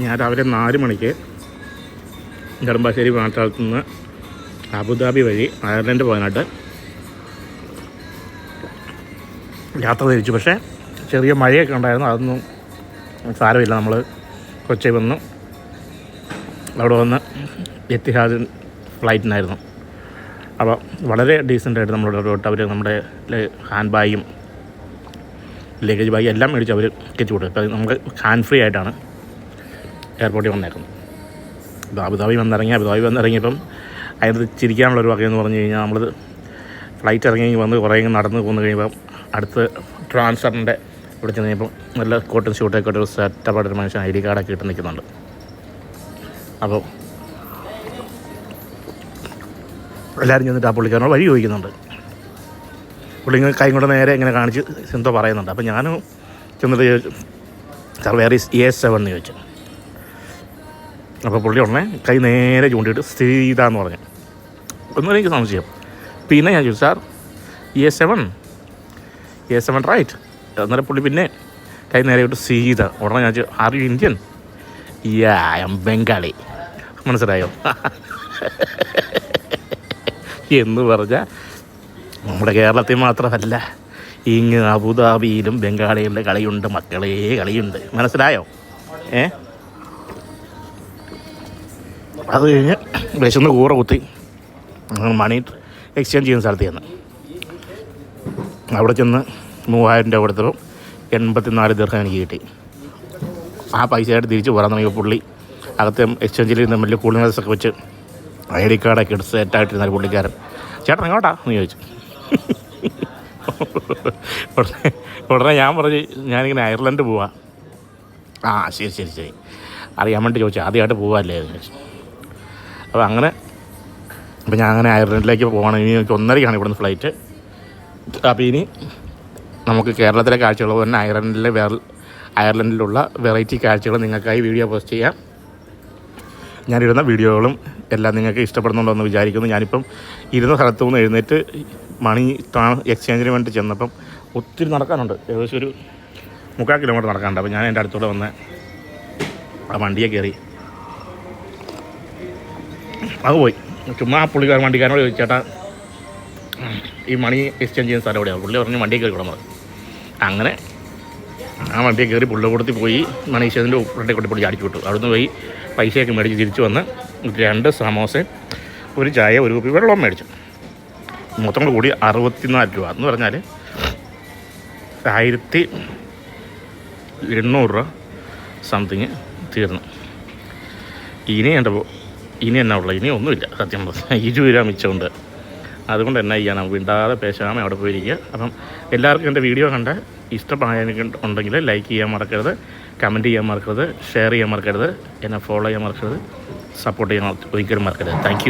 ഞാൻ രാവിലെ നാല് മണിക്ക് നെടുമ്പാശ്ശേരി വിമാനത്താവളത്തു നിന്ന് അബുദാബി വഴി അയർലൻഡ് പോകാനായിട്ട് യാത്ര തിരിച്ചു. പക്ഷേ ചെറിയ മഴയൊക്കെ ഉണ്ടായിരുന്നു. അതൊന്നും സാരമില്ല. നമ്മൾ കൊച്ചി വന്നു. അവിടെ വന്ന് എത്തിഹാദ് ഫ്ലൈറ്റിനായിരുന്നു. അപ്പോൾ വളരെ ഡീസന്റായിട്ട് നമ്മളോട് തൊട്ട് അവർ നമ്മുടെ ഹാൻഡ് ബാഗും ലഗേജ് ബാഗും എല്ലാം മേടിച്ച് അവർ എത്തിച്ചു കൊടുക്കും നമുക്ക് ഹാൻഡ് ഫ്രീ ആയിട്ടാണ്. എയർപോർട്ടിൽ വന്നേക്കുന്നത് ഇത് അബുദാബി വന്നിറങ്ങി അബുദാബി വന്നിറങ്ങിയപ്പം അതിനകത്ത് ചിരിക്കാനുള്ളൊരു വകയെന്ന് പറഞ്ഞു കഴിഞ്ഞാൽ നമ്മൾ ഫ്ലൈറ്റ് ഇറങ്ങി വന്ന് കുറേ നടന്ന് പോന്ന് കഴിയുമ്പം അടുത്ത് ട്രാൻസ്ഫറിന്റെ ഇവിടെ ചെന്ന് കഴിയുമ്പം നല്ല കോട്ടൺ ഷൂട്ടൊക്കെ ഒരു സെറ്റപ്പായിട്ടൊരു മനുഷ്യൻ ഐ ഡി കാർഡൊക്കെ ഇട്ട് നിൽക്കുന്നുണ്ട്. അപ്പോൾ എല്ലാവരും ചെന്നിട്ട് ആ പുള്ളിക്കാരനോട് വഴി ചോദിക്കുന്നുണ്ട്. പുള്ളി ഇങ്ങനെ കൈ കൊണ്ട് നേരെ ഇങ്ങനെ കാണിച്ച് എന്തോ പറയുന്നുണ്ട്. അപ്പോൾ ഞാനും ചെന്നിട്ട് ചോദിച്ചു സാർ വേറെ എ സെവൻ എന്ന് ചോദിച്ചു. അപ്പോൾ പുള്ളി ഉടനെ കൈ നേരെ ചൂണ്ടിയിട്ട് സീത എന്ന് പറഞ്ഞു. ഒന്നും എനിക്ക് സംശയം. പിന്നെ ഞാൻ ചോദിച്ചു sir A seven A seven right അന്നേരം പുള്ളി പിന്നെ കൈ നേരെ വിട്ട് സീത. ഉടനെ ഞാൻ ചോദിച്ചു are you Indian yeah am Bengali മനസ്സിലായോ? എന്ന് പറഞ്ഞാൽ നമ്മുടെ കേരളത്തിൽ മാത്രമല്ല ഇങ്ങ് അബുദാബിയിലും ബംഗാളികളുടെ കളിയുണ്ട് മക്കളേ കളിയുണ്ട്. മനസ്സിലായോ? ഏ? അത് കഴിഞ്ഞ് വിശന്ന് കൂറ കുത്തി മണി എക്സ്ചേഞ്ച് ചെയ്യുന്ന സ്ഥലത്ത് ചെന്ന്. അവിടെ ചെന്ന് മൂവായിരം രൂപ കൊടുത്തപ്പം എൺപത്തിനാല് ദീർഘം എനിക്ക് കിട്ടി. ആ പൈസയായിട്ട് തിരിച്ച് പോകാൻ തുടങ്ങിയ പുള്ളി അകത്തെ എക്സ്ചേഞ്ചിൽ നിന്ന് വലിയ കൂളിംഗ് ഗ്ലാസ് വെച്ച് ഐ ഡി കാർഡൊക്കെ എടുത്ത് സെറ്റായിട്ടിരുന്ന പുള്ളിക്കാരൻ ചേട്ടൻ എങ്ങോട്ടാ? എന്ന് ചോദിച്ചു. ഉടനെ ഉടനെ ഞാൻ പറഞ്ഞു ഞാനിങ്ങനെ അയർലൻഡ് പോവാം. ആ ശരി ശരി ശരി. അറിയാൻ വേണ്ടി ചോദിച്ചു. ആദ്യമായിട്ട് പോവാല്ലേ? എന്ന് ചോദിച്ചു. അപ്പോൾ അങ്ങനെ അപ്പോൾ ഞാൻ അങ്ങനെ അയർലൻഡിലേക്ക് പോകണം ഇനി എനിക്ക് ഒന്നരയ്ക്കാണ് ഇവിടുന്ന് ഫ്ലൈറ്റ് അപ്പോൾ ഇനി നമുക്ക് കേരളത്തിലെ കാഴ്ചകൾ തന്നെ അയർലൻഡിലെ വേറെ അയർലൻഡിലുള്ള വെറൈറ്റി കാഴ്ചകൾ നിങ്ങൾക്കായി വീഡിയോ പോസ്റ്റ് ചെയ്യാം. ഞാനിരുന്ന വീഡിയോകളും എല്ലാം നിങ്ങൾക്ക് ഇഷ്ടപ്പെടുന്നുണ്ടോ എന്ന് വിചാരിക്കുന്നു. ഞാനിപ്പം ഇരുന്ന സ്ഥലത്തു നിന്ന് എഴുന്നേറ്റ് മണി എക്സ്ചേഞ്ചിന് വേണ്ടി ചെന്നപ്പം ഒത്തിരി നടക്കാനുണ്ട്. ഏകദേശം ഒരു മുക്കാൽ കിലോമീറ്റർ നടക്കാനുണ്ട്. അപ്പോൾ ഞാൻ എന്റെ അടുത്തൂടെ വന്ന് ആ വണ്ടിയെ കയറി അത് പോയി. ചുമ്മാ പുള്ളി പുള്ളിക്കാരൻ വണ്ടിക്കാരനോട് ചോദിച്ചേട്ടാ ഈ മണി എക്സ്ചേഞ്ച് ചെയ്യുന്ന സ്ഥലം എവിടെയാണ് പുള്ളി പറഞ്ഞ് വണ്ടി കയറി വിടാൻ അങ്ങനെ ആ വണ്ടിയെ കയറി പുള്ളിക്കൂടത്തിൽ പോയി മണി എക്സ്ചേഞ്ചിന്റെ ഉപ്പിട്ട് കൊണ്ട് പുള്ളി അടിച്ചു വിട്ടു. അവിടുന്ന് പോയി പൈസയൊക്കെ മേടിച്ച് തിരിച്ചു വന്ന് രണ്ട് സമോസ ഒരു ചായ ഒരു കുപ്പി വെള്ളം മേടിച്ചു. മൊത്തം കൂടി അറുപത്തിനാല് രൂപ. എന്ന് പറഞ്ഞാൽ ആയിരത്തി എണ്ണൂറ് രൂപ സംതിങ് തീർന്നു. ഇനി എന്റെ ഇനി എന്നാ ഉള്ളത്? ഇനി ഒന്നുമില്ല സത്യം പറഞ്ഞാൽ ഇരുപത് രൂപ മിച്ചമുണ്ട്. അതുകൊണ്ട് എന്നാ ചെയ്യാൻ നമുക്ക് വിണ്ടാതെ പേശാമ അവിടെ പോയിരിക്കുക. അപ്പം എല്ലാവർക്കും എന്റെ വീഡിയോ കണ്ട് ഇഷ്ടമായ ഉണ്ടെങ്കിൽ ലൈക്ക് ചെയ്യാൻ മറക്കരുത് കമന്റ് ചെയ്യാൻ മറക്കരുത് ഷെയർ ചെയ്യാൻ മറക്കരുത് എന്നെ ഫോളോ ചെയ്യാൻ മറക്കരുത് സപ്പോർട്ട് ചെയ്യാൻ ഒരിക്കലും മറക്കരുത്. താങ്ക്